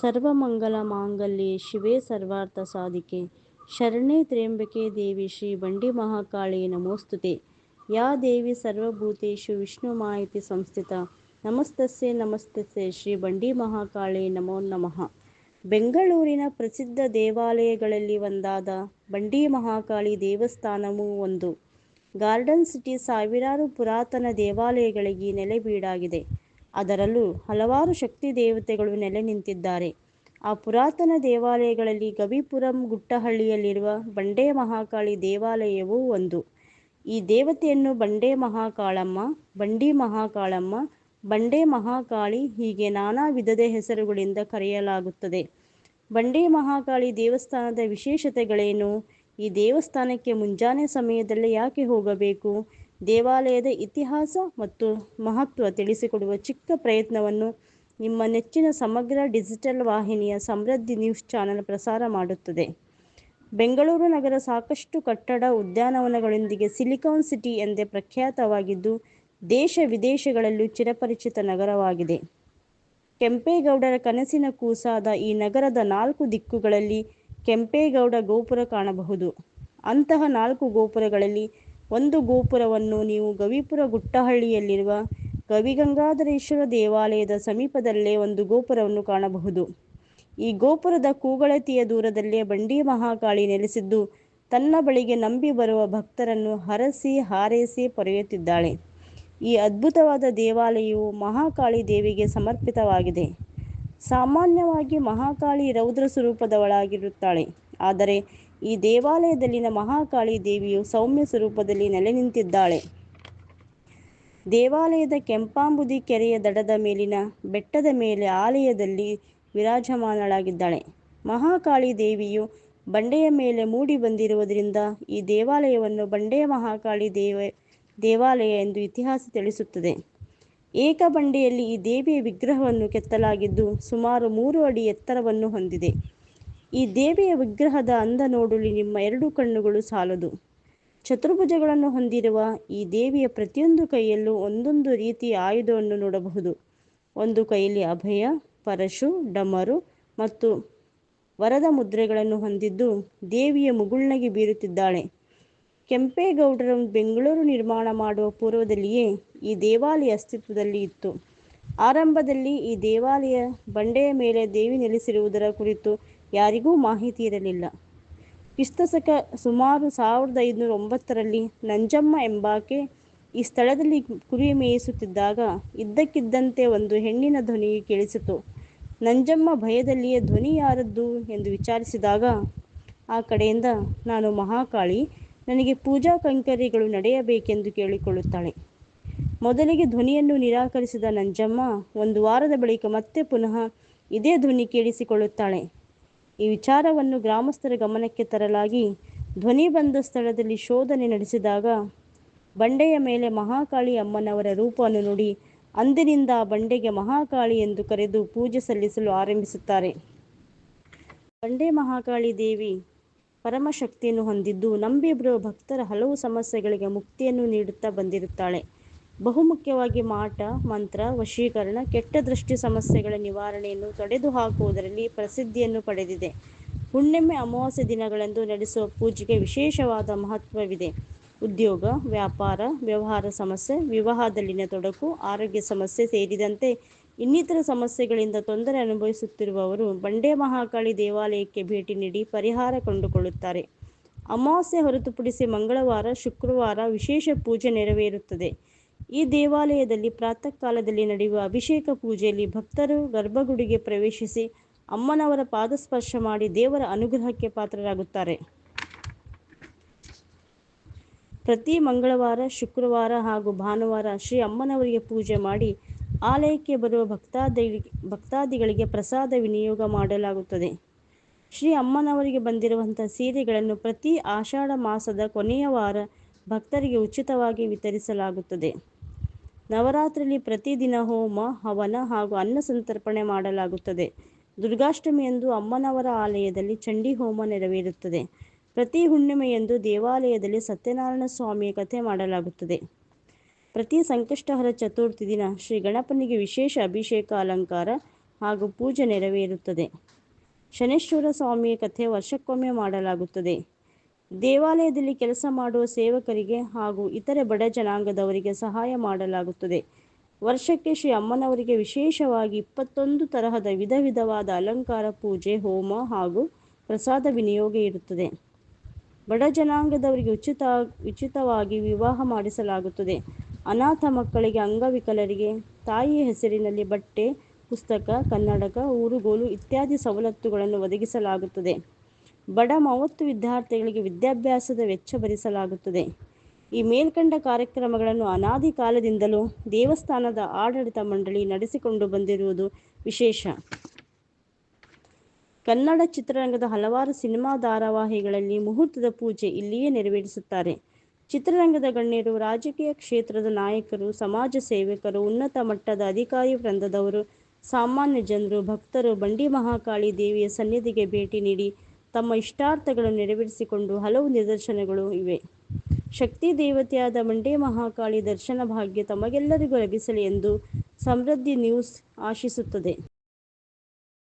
ಸರ್ವಮಂಗಲ ಮಾಂಗಲ್ಯೆ ಶಿವೆ ಸರ್ವಾರ್ಥ ಸಾಧಿಕೆ. ಶರಣೆ ತ್ರ್ಯಂಬಕೆ ದೇವಿ ಶ್ರೀ ಬಂಡಿ ಮಹಾಕಾಳಿ ನಮೋಸ್ತುತೆ. ಯಾ ದೇವಿ ಸರ್ವಭೂತೇಶು ವಿಷ್ಣು ಮಾಹಿತಿ ಸಂಸ್ಥಿತ. ನಮಸ್ತಸ್ಯೆ ನಮಸ್ತಸ್ಸೆ ಶ್ರೀ ಬಂಡಿ ಮಹಾಕಾಳಿ ನಮೋ ನಮಃ. ಬೆಂಗಳೂರಿನ ಪ್ರಸಿದ್ಧ ದೇವಾಲಯಗಳಲ್ಲಿ ಒಂದಾದ ಬಂಡಿ ಮಹಾಕಾಳಿ ದೇವಸ್ಥಾನವೂ ಒಂದು. ಗಾರ್ಡನ್ ಸಿಟಿ ಸಾವಿರಾರು ಪುರಾತನ ದೇವಾಲಯಗಳಿಗೆ ನೆಲೆಬೀಡಾಗಿದೆ. ಅದರಲ್ಲೂ ಹಲವಾರು ಶಕ್ತಿ ದೇವತೆಗಳು ನೆಲೆ ನಿಂತಿದ್ದಾರೆ. ಆ ಪುರಾತನ ದೇವಾಲಯಗಳಲ್ಲಿ ಗವಿಪುರಂ ಗುಟ್ಟಹಳ್ಳಿಯಲ್ಲಿರುವ ಬಂಡೆ ಮಹಾಕಾಳಿ ದೇವಾಲಯವೂ ಒಂದು. ಈ ದೇವತೆಯನ್ನು ಬಂಡೆ ಮಹಾಕಾಳಮ್ಮ, ಬಂಡಿ ಮಹಾಕಾಳಮ್ಮ, ಬಂಡೆ ಮಹಾಕಾಳಿ ಹೀಗೆ ನಾನಾ ವಿಧದ ಹೆಸರುಗಳಿಂದ ಕರೆಯಲಾಗುತ್ತದೆ. ಬಂಡೆ ಮಹಾಕಾಳಿ ದೇವಸ್ಥಾನದ ವಿಶೇಷತೆಗಳೇನು? ಈ ದೇವಸ್ಥಾನಕ್ಕೆ ಮುಂಜಾನೆ ಸಮಯದಲ್ಲಿ ಯಾಕೆ ಹೋಗಬೇಕು? ದೇವಾಲಯದ ಇತಿಹಾಸ ಮತ್ತು ಮಹತ್ವ ತಿಳಿಸಿಕೊಡುವ ಚಿಕ್ಕ ಪ್ರಯತ್ನವನ್ನು ನಿಮ್ಮ ನೆಚ್ಚಿನ ಸಮಗ್ರ ಡಿಜಿಟಲ್ ವಾಹಿನಿಯ ಸಮೃದ್ಧಿ ನ್ಯೂಸ್ ಚಾನೆಲ್ ಪ್ರಸಾರ ಮಾಡುತ್ತದೆ. ಬೆಂಗಳೂರು ನಗರ ಸಾಕಷ್ಟು ಕಟ್ಟಡ ಉದ್ಯಾನವನಗಳೊಂದಿಗೆ ಸಿಲಿಕಾನ್ ಸಿಟಿ ಎಂದೇ ಪ್ರಖ್ಯಾತವಾಗಿದ್ದು, ದೇಶ ವಿದೇಶಗಳಲ್ಲೂ ಚಿರಪರಿಚಿತ ನಗರವಾಗಿದೆ. ಕೆಂಪೇಗೌಡರ ಕನಸಿನ ಕೂಸಾದ ಈ ನಗರದ ನಾಲ್ಕು ದಿಕ್ಕುಗಳಲ್ಲಿ ಕೆಂಪೇಗೌಡ ಗೋಪುರ ಕಾಣಬಹುದು. ಅಂತಹ ನಾಲ್ಕು ಗೋಪುರಗಳಲ್ಲಿ ಒಂದು ಗೋಪುರವನ್ನು ನೀವು ಗವಿಪುರ ಗುಟ್ಟಹಳ್ಳಿಯಲ್ಲಿರುವ ಗವಿಗಂಗಾಧರೇಶ್ವರ ದೇವಾಲಯದ ಸಮೀಪದಲ್ಲೇ ಒಂದು ಗೋಪುರವನ್ನು ಕಾಣಬಹುದು. ಈ ಗೋಪುರದ ಕೂಗಳತಿಯ ದೂರದಲ್ಲೇ ಬಂಡಿ ಮಹಾಕಾಳಿ ನೆಲೆಸಿದ್ದು, ತನ್ನ ಬಳಿಗೆ ನಂಬಿ ಬರುವ ಭಕ್ತರನ್ನು ಹರಸಿ ಹಾರೈಸಿ ಪೊರೆಯುತ್ತಿದ್ದಾಳೆ. ಈ ಅದ್ಭುತವಾದ ದೇವಾಲಯವು ಮಹಾಕಾಳಿ ದೇವಿಗೆ ಸಮರ್ಪಿತವಾಗಿದೆ. ಸಾಮಾನ್ಯವಾಗಿ ಮಹಾಕಾಳಿ ರೌದ್ರ ಸ್ವರೂಪದವಳಾಗಿರುತ್ತಾಳೆ. ಆದರೆ ಈ ದೇವಾಲಯದಲ್ಲಿನ ಮಹಾಕಾಳಿ ದೇವಿಯು ಸೌಮ್ಯ ಸ್ವರೂಪದಲ್ಲಿ ನೆಲೆ ನಿಂತಿದ್ದಾಳೆ ದೇವಾಲಯದ ಕೆಂಪಾಂಬುದಿ ಕೆರೆಯ ದಡದ ಮೇಲಿನ ಬೆಟ್ಟದ ಮೇಲೆ ಆಲಯದಲ್ಲಿ ವಿರಾಜಮಾನಳಾಗಿದ್ದಾಳೆ. ಮಹಾಕಾಳಿ ದೇವಿಯು ಬಂಡೆಯ ಮೇಲೆ ಮೂಡಿ ಬಂದಿರುವುದರಿಂದ ಈ ದೇವಾಲಯವನ್ನು ಬಂಡೆಯ ಮಹಾಕಾಳಿ ದೇವ, ದೇವಾಲಯ ಎಂದು ಇತಿಹಾಸ ತಿಳಿಸುತ್ತದೆ. ಏಕ ಬಂಡೆಯಲ್ಲಿ ಈ ದೇವಿಯ ವಿಗ್ರಹವನ್ನು ಕೆತ್ತಲಾಗಿದ್ದು ಸುಮಾರು ಮೂರು ಅಡಿ ಎತ್ತರವನ್ನು ಹೊಂದಿದೆ. ಈ ದೇವಿಯ ವಿಗ್ರಹದ ಅಂದ ನೋಡಲು ನಿಮ್ಮ ಎರಡು ಕಣ್ಣುಗಳು ಸಾಲದು. ಚತುರ್ಭುಜಗಳನ್ನು ಹೊಂದಿರುವ ಈ ದೇವಿಯ ಪ್ರತಿಯೊಂದು ಕೈಯಲ್ಲೂ ಒಂದೊಂದು ರೀತಿಯ ಆಯುಧವನ್ನು ನೋಡಬಹುದು. ಒಂದು ಕೈಯಲ್ಲಿ ಅಭಯ, ಪರಶು, ಡಮರು ಮತ್ತು ವರದ ಮುದ್ರೆಗಳನ್ನು ಹೊಂದಿದ್ದು ದೇವಿಯ ಮುಗುಳ್ನಗೆ ಬೀರುತ್ತಿದ್ದಾಳೆ. ಕೆಂಪೇಗೌಡರು ಬೆಂಗಳೂರು ನಿರ್ಮಾಣ ಮಾಡುವ ಪೂರ್ವದಲ್ಲಿಯೇ ಈ ದೇವಾಲಯ ಅಸ್ತಿತ್ವದಲ್ಲಿ ಇತ್ತು. ಆರಂಭದಲ್ಲಿ ಈ ದೇವಾಲಯ ಬಂಡೆಯ ಮೇಲೆ ದೇವಿ ನೆಲೆಸಿರುವುದರ ಕುರಿತು ಯಾರಿಗೂ ಮಾಹಿತಿ ಇರಲಿಲ್ಲ. ಕ್ರಿಸ್ತಶಕ ಸುಮಾರು ಸಾವಿರದ ಐದುನೂರ ಒಂಬತ್ತರಲ್ಲಿ ನಂಜಮ್ಮ ಎಂಬಾಕೆ ಈ ಸ್ಥಳದಲ್ಲಿ ಕುರಿ ಮೇಯಿಸುತ್ತಿದ್ದಾಗ ಇದ್ದಕ್ಕಿದ್ದಂತೆ ಒಂದು ಹೆಣ್ಣಿನ ಧ್ವನಿಯು ಕೇಳಿಸಿತು. ನಂಜಮ್ಮ ಭಯದಲ್ಲಿಯೇ ಧ್ವನಿ ಯಾರದ್ದು ಎಂದು ವಿಚಾರಿಸಿದಾಗ, ಆ ಕಡೆಯಿಂದ, ನಾನು ಮಹಾಕಾಳಿ, ನನಗೆ ಪೂಜಾ ಕೈಂಕರ್ಯಗಳು ನಡೆಯಬೇಕೆಂದು ಕೇಳಿಕೊಳ್ಳುತ್ತಾಳೆ. ಮೊದಲಿಗೆ ಧ್ವನಿಯನ್ನು ನಿರಾಕರಿಸಿದ ನಂಜಮ್ಮ ಒಂದು ವಾರದ ಬಳಿಕ ಮತ್ತೆ ಪುನಃ ಇದೇ ಧ್ವನಿ ಕೇಳಿಸಿಕೊಳ್ಳುತ್ತಾಳೆ. ಈ ವಿಚಾರವನ್ನು ಗ್ರಾಮಸ್ಥರ ಗಮನಕ್ಕೆ ತರಲಾಗಿ ಧ್ವನಿ ಬಂದ ಸ್ಥಳದಲ್ಲಿ ಶೋಧನೆ ನಡೆಸಿದಾಗ ಬಂಡೆಯ ಮೇಲೆ ಮಹಾಕಾಳಿ ಅಮ್ಮನವರ ರೂಪವನ್ನು ನೋಡಿ ಅಂದಿನಿಂದ ಬಂಡೆಗೆ ಮಹಾಕಾಳಿ ಎಂದು ಕರೆದು ಪೂಜೆ ಸಲ್ಲಿಸಲು ಆರಂಭಿಸುತ್ತಾರೆ. ಬಂಡೆ ಮಹಾಕಾಳಿ ದೇವಿ ಪರಮಶಕ್ತಿಯನ್ನು ಹೊಂದಿದ್ದು ನಂಬಿ ಬರುವ ಭಕ್ತರ ಹಲವು ಸಮಸ್ಯೆಗಳಿಗೆ ಮುಕ್ತಿಯನ್ನು ನೀಡುತ್ತಾ ಬಂದಿರುತ್ತಾಳೆ. ಬಹುಮುಖ್ಯವಾಗಿ ಮಾಟ, ಮಂತ್ರ, ವಶೀಕರಣ, ಕೆಟ್ಟ ದೃಷ್ಟಿ ಸಮಸ್ಯೆಗಳ ನಿವಾರಣೆಯನ್ನು ತೊಡೆದು ಹಾಕುವುದರಲ್ಲಿ ಪ್ರಸಿದ್ಧಿಯನ್ನು ಪಡೆದಿದೆ. ಹುಣ್ಣೆಮ್ಮೆ ಅಮಾವಾಸ್ಯ ದಿನಗಳಂದು ನಡೆಸುವ ಪೂಜೆಗೆ ವಿಶೇಷವಾದ ಮಹತ್ವವಿದೆ. ಉದ್ಯೋಗ, ವ್ಯಾಪಾರ, ವ್ಯವಹಾರ ಸಮಸ್ಯೆ, ವಿವಾಹದಲ್ಲಿನ ತೊಡಕು, ಆರೋಗ್ಯ ಸಮಸ್ಯೆ ಸೇರಿದಂತೆ ಇನ್ನಿತರ ಸಮಸ್ಯೆಗಳಿಂದ ತೊಂದರೆ ಅನುಭವಿಸುತ್ತಿರುವವರು ಬಂಡೆ ಮಹಾಕಾಳಿ ದೇವಾಲಯಕ್ಕೆ ಭೇಟಿ ನೀಡಿ ಪರಿಹಾರ ಕಂಡುಕೊಳ್ಳುತ್ತಾರೆ. ಅಮಾವಾಸ್ಯೆ ಹೊರತುಪಡಿಸಿ ಮಂಗಳವಾರ, ಶುಕ್ರವಾರ ವಿಶೇಷ ಪೂಜೆ ನೆರವೇರುತ್ತದೆ. ಈ ದೇವಾಲಯದಲ್ಲಿ ಪ್ರಾತಃ ಕಾಲದಲ್ಲಿ ನಡೆಯುವ ಅಭಿಷೇಕ ಪೂಜೆಯಲ್ಲಿ ಭಕ್ತರು ಗರ್ಭಗುಡಿಗೆ ಪ್ರವೇಶಿಸಿ ಅಮ್ಮನವರ ಪಾದಸ್ಪರ್ಶ ಮಾಡಿ ದೇವರ ಅನುಗ್ರಹಕ್ಕೆ ಪಾತ್ರರಾಗುತ್ತಾರೆ. ಪ್ರತಿ ಮಂಗಳವಾರ, ಶುಕ್ರವಾರ ಹಾಗೂ ಭಾನುವಾರ ಶ್ರೀ ಅಮ್ಮನವರಿಗೆ ಪೂಜೆ ಮಾಡಿ ಆಲಯಕ್ಕೆ ಬರುವ ಭಕ್ತಾದಿ ಭಕ್ತಾದಿಗಳಿಗೆ ಪ್ರಸಾದ ವಿನಿಯೋಗ ಮಾಡಲಾಗುತ್ತದೆ. ಶ್ರೀ ಅಮ್ಮನವರಿಗೆ ಬಂದಿರುವಂಥ ಸೀರೆಗಳನ್ನು ಪ್ರತಿ ಆಷಾಢ ಮಾಸದ ಕೊನೆಯ ವಾರ ಭಕ್ತರಿಗೆ ಉಚಿತವಾಗಿ ವಿತರಿಸಲಾಗುತ್ತದೆ. ನವರಾತ್ರಿಯಲ್ಲಿ ಪ್ರತಿದಿನ ಹೋಮ, ಹವನ ಹಾಗೂ ಅನ್ನ ಸಂತರ್ಪಣೆ ಮಾಡಲಾಗುತ್ತದೆ. ದುರ್ಗಾಷ್ಟಮಿಯಂದು ಅಮ್ಮನವರ ಆಲಯದಲ್ಲಿ ಚಂಡಿ ಹೋಮ ನೆರವೇರುತ್ತದೆ. ಪ್ರತಿ ಹುಣ್ಣಿಮೆಯಂದು ದೇವಾಲಯದಲ್ಲಿ ಸತ್ಯನಾರಾಯಣ ಸ್ವಾಮಿಯ ಕಥೆ ಮಾಡಲಾಗುತ್ತದೆ. ಪ್ರತಿ ಸಂಕಷ್ಟಹರ ಚತುರ್ಥಿ ದಿನ ಶ್ರೀ ಗಣಪನಿಗೆ ವಿಶೇಷ ಅಭಿಷೇಕ, ಅಲಂಕಾರ ಹಾಗೂ ಪೂಜೆ ನೆರವೇರುತ್ತದೆ. ಶನೇಶ್ವರ ಸ್ವಾಮಿಯ ಕಥೆ ವರ್ಷಕ್ಕೊಮ್ಮೆ ಮಾಡಲಾಗುತ್ತದೆ. ದೇವಾಲಯದಲ್ಲಿ ಕೆಲಸ ಮಾಡುವ ಸೇವಕರಿಗೆ ಹಾಗೂ ಇತರೆ ಬಡ ಜನಾಂಗದವರಿಗೆ ಸಹಾಯ ಮಾಡಲಾಗುತ್ತದೆ. ವರ್ಷಕ್ಕೆ ಶ್ರೀ ಅಮ್ಮನವರಿಗೆ ವಿಶೇಷವಾಗಿ ಇಪ್ಪತ್ತೊಂದು ತರಹದ ವಿಧ ವಿಧವಾದ ಅಲಂಕಾರ, ಪೂಜೆ, ಹೋಮ ಹಾಗೂ ಪ್ರಸಾದ ವಿನಿಯೋಗ ಇರುತ್ತದೆ. ಬಡ ಜನಾಂಗದವರಿಗೆ ಉಚಿತ, ಉಚಿತವಾಗಿ ವಿವಾಹ ಮಾಡಿಸಲಾಗುತ್ತದೆ. ಅನಾಥ ಮಕ್ಕಳಿಗೆ ಅಂಗವಿಕಲರಿಗೆ, ತಾಯಿಯ ಹೆಸರಿನಲ್ಲಿ ಬಟ್ಟೆ, ಪುಸ್ತಕ, ಕನ್ನಡಕ, ಊರುಗೋಲು ಇತ್ಯಾದಿ ಸವಲತ್ತುಗಳನ್ನು ಒದಗಿಸಲಾಗುತ್ತದೆ. ಬಡ ಮೂವತ್ತು ವಿದ್ಯಾರ್ಥಿಗಳಿಗೆ ವಿದ್ಯಾಭ್ಯಾಸದ ವೆಚ್ಚ ಭರಿಸಲಾಗುತ್ತದೆ. ಈ ಮೇಲ್ಕಂಡ ಕಾರ್ಯಕ್ರಮಗಳನ್ನು ಅನಾದಿ ಕಾಲದಿಂದಲೂ ದೇವಸ್ಥಾನದ ಆಡಳಿತ ಮಂಡಳಿ ನಡೆಸಿಕೊಂಡು ಬಂದಿರುವುದು ವಿಶೇಷ. ಕನ್ನಡ ಚಿತ್ರರಂಗದ ಹಲವಾರು ಸಿನಿಮಾ ಧಾರಾವಾಹಿಗಳಲ್ಲಿ ಮುಹೂರ್ತದ ಪೂಜೆ ಇಲ್ಲಿಯೇ ನೆರವೇರಿಸುತ್ತಾರೆ. ಚಿತ್ರರಂಗದ ಗಣ್ಯರು, ರಾಜಕೀಯ ಕ್ಷೇತ್ರದ ನಾಯಕರು, ಸಮಾಜ ಸೇವಕರು, ಉನ್ನತ ಮಟ್ಟದ ಅಧಿಕಾರಿ ವೃಂದದವರು, ಸಾಮಾನ್ಯ ಜನರು, ಭಕ್ತರು, ಬಂಡಿ ಮಹಾಕಾಳಿ ದೇವಿಯ ಸನ್ನಿಧಿಗೆ ಭೇಟಿ ನೀಡಿ ತಮ್ಮ ಇಷ್ಟಾರ್ಥಗಳನ್ನು ನೆರವೇರಿಸಿಕೊಂಡು ಹಲವು ನಿದರ್ಶನಗಳು ಇವೆ. ಶಕ್ತಿ ದೇವತೆಯಾದ ಮಂಡೇ ಮಹಾಕಾಳಿ ದರ್ಶನ ಭಾಗ್ಯ ತಮಗೆಲ್ಲರಿಗೂ ಲಭಿಸಲಿ ಎಂದು ಸಮೃದ್ಧಿ ನ್ಯೂಸ್ ಆಶಿಸುತ್ತದೆ.